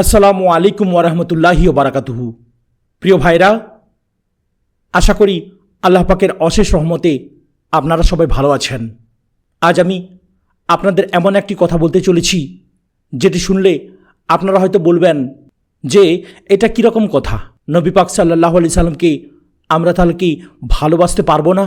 আসসালামু আলাইকুম ওরহমতুল্লাহি বারাকাতুহু। প্রিয় ভাইরা, আশা করি আল্লাহ পাকের অশেষ রহমতে আপনারা সবাই ভালো আছেন। আজ আমি আপনাদের এমন একটি কথা বলতে চলেছি, যেটি শুনলে আপনারা হয়তো বলবেন, যে এটা কীরকম কথা? নবী পাক সাল্লাহ আলি সাল্লামকে আমরা তাহলে কি ভালোবাসতে পারব না?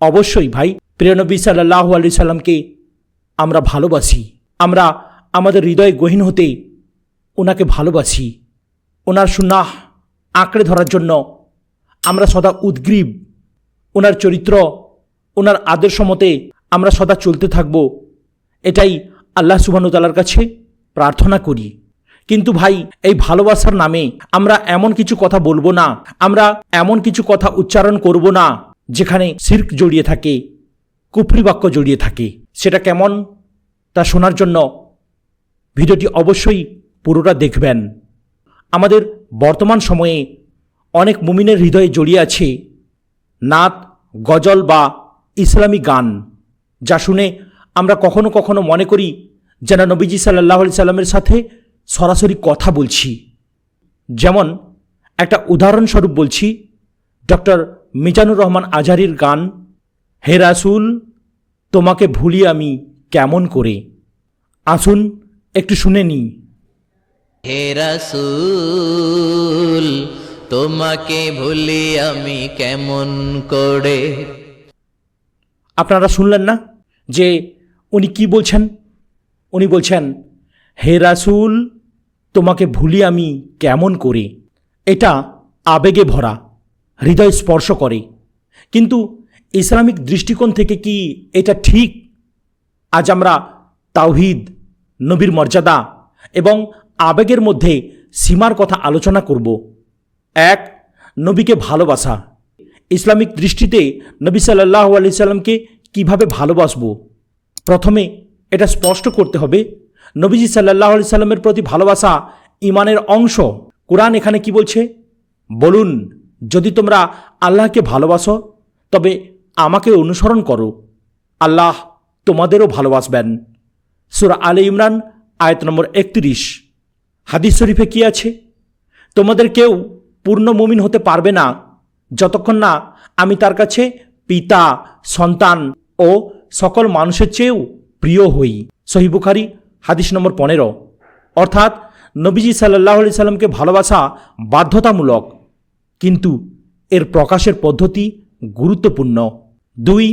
অবশ্যই ভাই, প্রিয় নবী সাল্লাহ আলি সাল্লামকে আমরা ভালোবাসি। আমরা আমাদের হৃদয় গহীন হতে ওনাকে ভালোবাসি। ওনার সুনাহ আঁকড়ে ধরার জন্য আমরা সদা উদ্গ্রীব। ওনার চরিত্র, ওনার আদর্শ মতে আমরা সদা চলতে থাকব। এটাই আল্লাহ সুবাহতালার কাছে প্রার্থনা করি। কিন্তু ভাই, এই ভালোবাসার নামে আমরা এমন কিছু কথা বলব না। আমরা এমন কিছু কথা উচ্চারণ করব না, যেখানে সির্ক জড়িয়ে থাকে, কুফরি বাক্য জড়িয়ে থাকে। সেটা কেমন? তা শোনার জন্য ভিডিওটি অবশ্যই পুরোটা দেখবেন। আমাদের বর্তমান সময়ে অনেক মুমিনের হৃদয়ে জড়িয়ে আছে নাত, গজল বা ইসলামী গান, যা শুনে আমরা কখনো কখনো মনে করি যেন নবীজি সাল্লাহ আলি সাল্লামের সাথে সরাসরি কথা বলছি। যেমন একটা উদাহরণস্বরূপ বলছি, ডক্টর মিজানুর রহমান আজারির গান, হে রাসুল, তোমাকে ভুলি আমি কেমন করে? আসুন, একটু শুনে নিই। হে রাসূল, তোমাকে ভুলি আমি কেমন করে? আপনারা শুনলেন না যে উনি কি বলছেন? উনি বলছেন, হে রাসুল, তোমাকে ভুলি আমি কেমন করে? এটা আবেগে ভরা, হৃদয় স্পর্শ করে। কিন্তু ইসলামিক দৃষ্টিকোণ থেকে কি এটা ঠিক? আজ আমরা তাওহিদ, নবীর মর্যাদা এবং আবেগের মধ্যে সীমার কথা আলোচনা করব। এক, নবীকে ভালোবাসা। ইসলামিক দৃষ্টিতে নবী সাল্লাহ আলি সাল্লামকে কীভাবে ভালোবাসব? প্রথমে এটা স্পষ্ট করতে হবে, নবীজি সাল্লাহ আলি সাল্লামের প্রতি ভালোবাসা ইমানের অংশ। কোরআন এখানে কি বলছে? বলুন, যদি তোমরা আল্লাহকে ভালোবাসো, তবে আমাকে অনুসরণ করো। আল্লাহ তোমাদেরও ভালোবাসবেন। সুরা আলে ইমরান, আয়ত নম্বর একত্রিশ। হাদিস শরীফে কি আছে? তোমাদের কেউ পূর্ণ মুমিন হতে পারবে না, যতক্ষণ না আমি তার কাছে পিতা, সন্তান ও সকল মানুষের চেয়েও প্রিয় হই। সহিবুখারি হাদিস নম্বর পনেরো। অর্থাৎ নবীজি সাল্লাহ আলি সাল্লামকে ভালোবাসা বাধ্যতামূলক, কিন্তু এর প্রকাশের পদ্ধতি গুরুত্বপূর্ণ। দুই,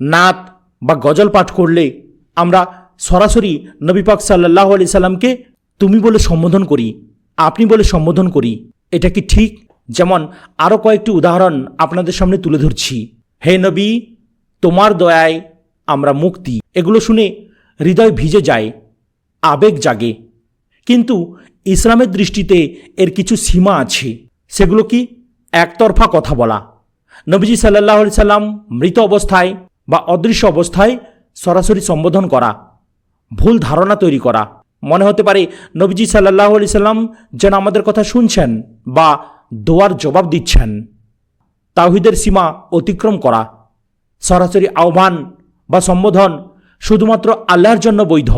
নাত বা গজল পাঠ করলে আমরা সরাসরি নবী পাক সাল্লাহ আলি সাল্লামকে তুমি বলে সম্বোধন করি, আপনি বলে সম্বোধন করি, এটা কি ঠিক? যেমন আরও কয়েকটি উদাহরণ আপনাদের সামনে তুলে ধরছি। হে নবী, তোমার দয়ায় আমরা মুক্তি। এগুলো শুনে হৃদয় ভিজে যায়, আবেগ জাগে। কিন্তু ইসলামের দৃষ্টিতে এর কিছু সীমা আছে। সেগুলো কি একতরফা কথা বলা? নবীজি সাল্লাহ সাল্লাম মৃত অবস্থায় বা অদৃশ্য অবস্থায় সরাসরি সম্বোধন করা, ভুল ধারণা তৈরি করা মনে হতে পারে নবীজি সাল্লাহ আলি সাল্লাম যেন আমাদের কথা শুনছেন বা দোয়ার জবাব দিচ্ছেন। তাওহিদের সীমা অতিক্রম করা, সরাসরি আহ্বান বা সম্বোধন শুধুমাত্র আল্লাহর জন্য বৈধ,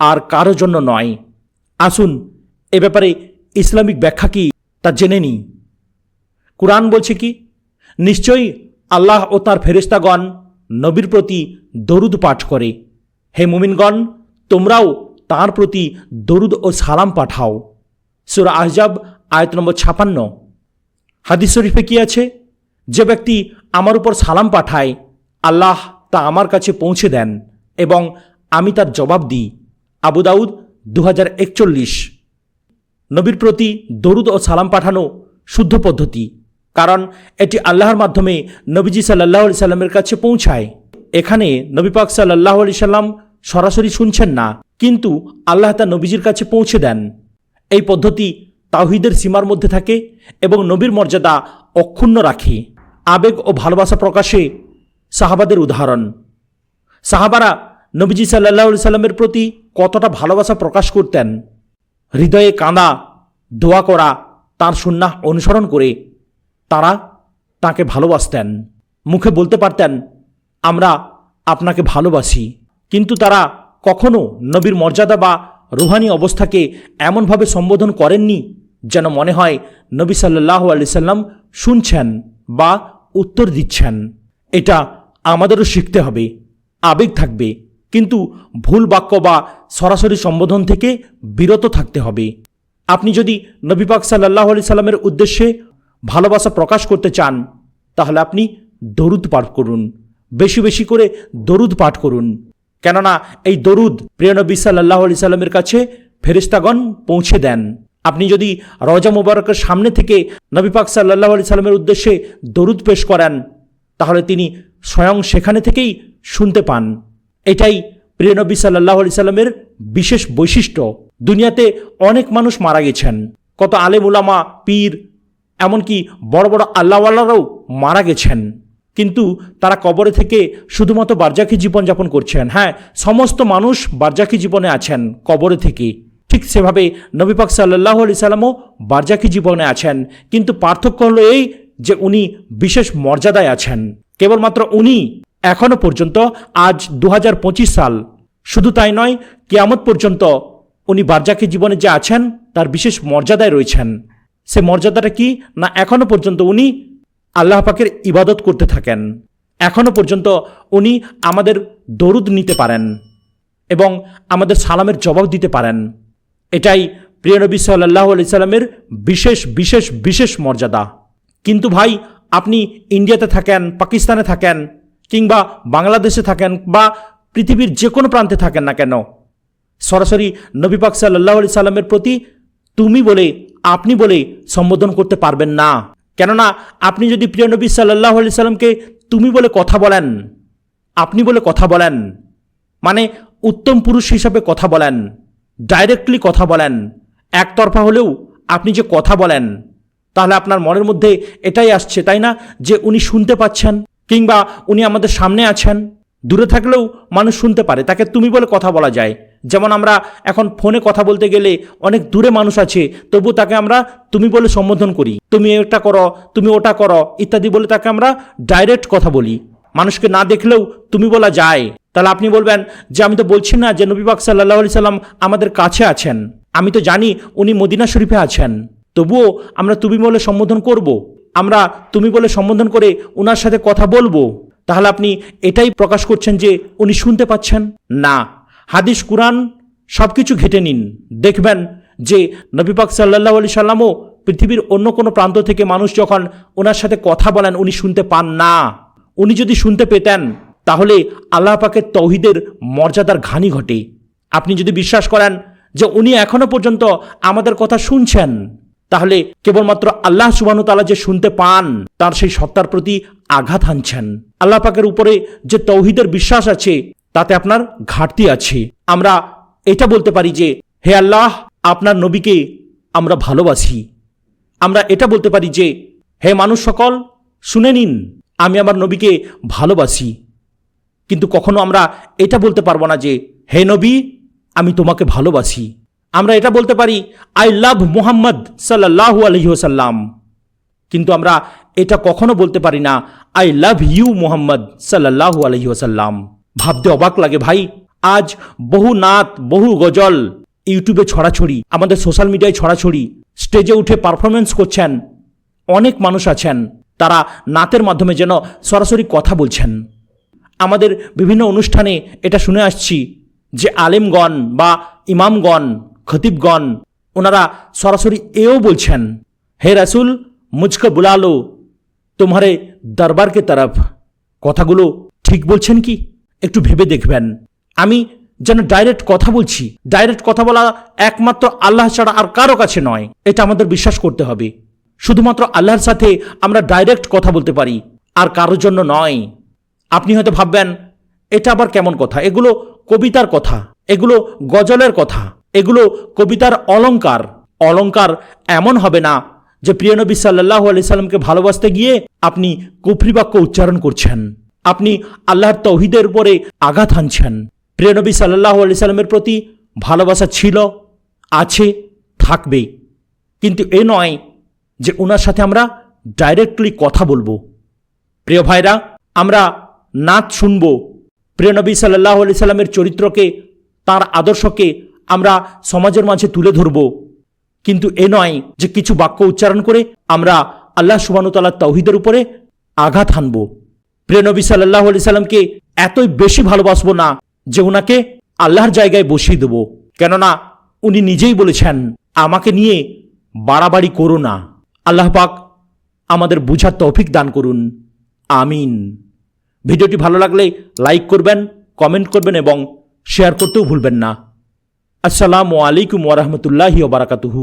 আর কারও জন্য নয়। আসুন এ ব্যাপারে ইসলামিক ব্যাখ্যা কি তা জেনে নিই। কুরআন বলছে কি, নিশ্চয়ই আল্লাহ ও তার ফেরেস্তাগণ নবীর প্রতি দরুদ পাঠ করে। হে মুমিনগণ, তোমরাও তার প্রতি দরুদ ও সালাম পাঠাও। সুরা আহজাব, আয়ত নম্বর ছাপান্ন। হাদিস শরীফে কি আছে? যে ব্যক্তি আমার উপর সালাম পাঠায়, আল্লাহ তা আমার কাছে পৌঁছে দেন এবং আমি তার জবাব দিই। আবু দাউদ দু হাজার একচল্লিশ। নবীর প্রতি দরুদ ও সালাম পাঠানো শুদ্ধ পদ্ধতি, কারণ এটি আল্লাহর মাধ্যমে নবীজি সাল্লাহ আলি সাল্লামের কাছে পৌঁছায়। এখানে নবী পাক সাল্লাহ আলি সাল্লাম সরাসরি শুনছেন না। কিন্তু আল্লাহ তা নবীজির কাছে পৌঁছে দেন। এই পদ্ধতি তাহিদের সীমার মধ্যে থাকে এবং নবীর মর্যাদা অক্ষুণ্ণ রাখে। আবেগ ও ভালোবাসা প্রকাশে সাহাবাদের উদাহরণ। সাহাবারা নবীজি সাল্লাহ সাল্লামের প্রতি কতটা ভালোবাসা প্রকাশ করতেন। হৃদয়ে কাঁদা, দোয়া করা, তার সুন্নাহ অনুসরণ করে তারা তাকে ভালোবাসতেন। মুখে বলতে পারতেন, আমরা আপনাকে ভালোবাসি। কিন্তু তারা কখনো নবীর মর্যাদা বা রুহানি অবস্থাকে এমনভাবে সম্বোধন করেননি যেন মনে হয় নবী সাল্লাহ আলি সাল্লাম শুনছেন বা উত্তর দিচ্ছেন। এটা আমাদেরও শিখতে হবে, আবেগ থাকবে, কিন্তু ভুল বাক্য বা সরাসরি সম্বোধন থেকে বিরত থাকতে হবে। আপনি যদি নবী পাক সাল্লাহ আলি সাল্লামের উদ্দেশ্যে ভালোবাসা প্রকাশ করতে চান, তাহলে আপনি দরুদ পাঠ করুন, বেশি বেশি করে দরুদ পাঠ করুন। কেননা এই দরুদ প্রিয় নবী সাল্লাহ আলি সাল্লামের কাছে ফেরিস্তাগণ পৌঁছে দেন। আপনি যদি রজা মুবারকের সামনে থেকে নবী পাক সাল্লাহ আলি সাল্লামের উদ্দেশ্যে দরুদ পেশ করেন, তাহলে তিনি স্বয়ং সেখানে থেকেই শুনতে পান। এটাই প্রিয় নবী সাল্লাহ আলি সাল্লামের বিশেষ বৈশিষ্ট্য। দুনিয়াতে অনেক মানুষ মারা গেছেন। কত আলেম উলামা, পীর, এমনকি বড় বড় আল্লাহওয়ালারাও মারা গেছেন। কিন্তু তারা কবরে থেকে শুধুমাত্র বার্জাকি জীবনযাপন করছেন। হ্যাঁ সমস্ত মানুষ বার্জাকি জীবনে আছেন কবরে থেকে। ঠিক সেভাবে নবীপাক সাল্লাহ আলি সাল্লামও বার্জাকি জীবনে আছেন। কিন্তু পার্থক্য হলো এই যে উনি বিশেষ মর্যাদায় আছেন। কেবলমাত্র উনি এখনও পর্যন্ত আজ দু হাজার পঁচিশ সাল। শুধু তাই নয়, কেয়ামত পর্যন্ত উনি বার্জাকি জীবনে যে আছেন, তার বিশেষ মর্যাদায় রয়েছেন। সে মর্যাদাটা কি? না এখনও পর্যন্ত উনি আল্লাহ পাকের ইবাদত করতে থাকেন। এখনও পর্যন্ত উনি আমাদের দরুদ নিতে পারেন এবং আমাদের সালামের জবাব দিতে পারেন। এটাই প্রিয় নবী সাল্লাহ আলি সাল্লামের বিশেষ বিশেষ বিশেষ মর্যাদা। কিন্তু ভাই, আপনি ইন্ডিয়াতে থাকেন, পাকিস্তানে থাকেন, কিংবা বাংলাদেশে থাকেন, বা পৃথিবীর যে কোনো প্রান্তে থাকেন না কেন, সরাসরি নবী পাক সাল্লাহ আলি সাল্লামের প্রতি তুমি বলে, আপনি বলে সম্বোধন করতে পারবেন না। কেননা আপনি যদি প্রিয় নবী সাল্লাহ আলি সাল্লামকে তুমি বলে কথা বলেন, আপনি বলে কথা বলেন মানে উত্তম পুরুষ হিসাবে কথা বলেন ডাইরেক্টলি কথা বলেন, একতরফা হলেও আপনি যে কথা বলেন, তাহলে আপনার মনের মধ্যে এটাই আসছে, তাই না? যে উনি শুনতে পাচ্ছেন কিংবা উনি আমাদের সামনে আছেন। দূরে থাকলেও মানুষ শুনতে পারে, তাকে তুমি বলে কথা বলা যায়। যেমন আমরা এখন ফোনে কথা বলতে গেলে অনেক দূরে মানুষ আছে, তবু তাকে আমরা তুমি বলে সম্বোধন করি। তুমি এটা করো, তুমি ওটা করো, ইত্যাদি বলে তাকে আমরা ডাইরেক্ট কথা বলি। মানুষকে না দেখলেও তুমি বলা যায়। তাহলে আপনি বলবেন যে, আমি তো বলছি না যে নবীবাগ সাল্লাহ আলি সাল্লাম আমাদের কাছে আছেন। আমি তো জানি উনি মদিনা শরীফে আছেন। তবুও আমরা তুমি বলে সম্বোধন করব। আমরা তুমি বলে সম্বোধন করে ওনার সাথে কথা বলব। তাহলে আপনি এটাই প্রকাশ করছেন যে উনি শুনতে পাচ্ছেন? না। হাদিস, কুরআন সব কিছু ঘেটে নিন। দেখবেন যে নবীপাক সাল্লাহ আলি সাল্লামও পৃথিবীর অন্য কোনো প্রান্ত থেকে মানুষ যখন ওনার সাথে কথা বলেন, উনি শুনতে পান না। উনি যদি শুনতে পেতেন, তাহলে আল্লাহ পাকের তৌহিদের মর্যাদার ঘানি ঘটে। আপনি যদি বিশ্বাস করেন যে উনি এখনও পর্যন্ত আমাদের কথা শুনছেন, তাহলে কেবলমাত্র আল্লাহ সুবাহ তালা যে শুনতে পান, তার সেই সত্তার প্রতি আঘাত হানছেন। আল্লাহ পাকের উপরে যে তৌহিদের বিশ্বাস আছে তাতে আপনার ঘাটতি আছে। আমরা এটা বলতে পারি যে, হে আল্লাহ, আপনার নবীকে আমরা ভালোবাসি। আমরা এটা বলতে পারি যে, হে মানুষ সকল, শুনে নিন, আমি আমার নবীকে ভালোবাসি। কিন্তু কখনো আমরা এটা বলতে পারব না যে, হে নবী, আমি তোমাকে ভালোবাসি। আমরা এটা বলতে পারি, আই লাভ মুহাম্মদ সাল্লাহু আলহিহসাল্লাম কিন্তু আমরা এটা কখনো বলতে পারি না, আই লাভ ইউ মুহাম্মদ সাল্লাহু আলহিহসাল্লাম ভাবতে অবাক লাগে, ভাই। আজ বহু নাত, বহু গজল ইউটিউবে ছড়াছড়ি, আমাদের সোশ্যাল মিডিয়ায় ছড়াছড়ি, স্টেজে উঠে পারফরমেন্স করছেন, অনেক মানুষ আছেন, তারা নাতের মাধ্যমে যেন সরাসরি কথা বলছেন। আমাদের বিভিন্ন অনুষ্ঠানে এটা শুনে আসছি যে আলেমগণ বা ইমামগণ, খতিবগণ, ওনারা সরাসরি এও বলছেন, হে রাসুল, মুঝকে বুলালো তোমারে দরবারকে তরফ। কথাগুলো ঠিক বলছেন কি? একটু ভেবে দেখবেন। আমি যেন ডাইরেক্ট কথা বলছি। ডাইরেক্ট কথা বলা একমাত্র আল্লাহ ছাড়া আর কারও কাছে নয়। এটা আমাদের বিশ্বাস করতে হবে। শুধুমাত্র আল্লাহর সাথে আমরা ডাইরেক্ট কথা বলতে পারি, আর কারোর জন্য নয়। আপনি হয়তো ভাববেন, এটা আবার কেমন কথা? এগুলো কবিতার কথা। এগুলো গজলের কথা। এগুলো কবিতার অলঙ্কার অলঙ্কার এমন হবে না যে প্রিয় নবী সাল্লাহ আলি সাল্লামকে ভালোবাসতে গিয়ে আপনি কুফরি বাক্য উচ্চারণ করছেন। আপনি আল্লাহর তৌহিদের উপরে আঘাত হানছেন। প্রিয় নবী সাল্লাহ আলি সাল্লামের প্রতি ভালোবাসা ছিল, আছে থাকবে কিন্তু এ নয় যে ওনার সাথে আমরা ডাইরেক্টলি কথা বলব। প্রিয় ভাইরা, আমরা নাচ শুনব। প্রিয় নবী সাল্লাহ আলি সাল্লামের চরিত্রকে, তার আদর্শকে আমরা সমাজের মাঝে তুলে ধরব। কিন্তু এ নয় যে কিছু বাক্য উচ্চারণ করে আমরা আল্লাহ সুবানুতাল্লাহ তৌহিদের উপরে আঘাত হানব। প্রিয়নবী সাল্লাহ আলি সাল্লামকে এতই বেশি ভালোবাসবো না যে ওনাকে আল্লাহর জায়গায় বসিয়ে দেব। কেননা উনি নিজেই বলেছেন, আমাকে নিয়ে বাড়াবাড়ি করো না। আল্লাহ পাক আমাদের বুঝার তৌফিক দান করুন। আমিন। ভিডিওটি ভালো লাগলে লাইক করবেন, কমেন্ট করবেন এবং শেয়ার করতেও ভুলবেন না। আসসালামু আলাইকুম ওরহমতুল্লাহি ওবরাকাতুহু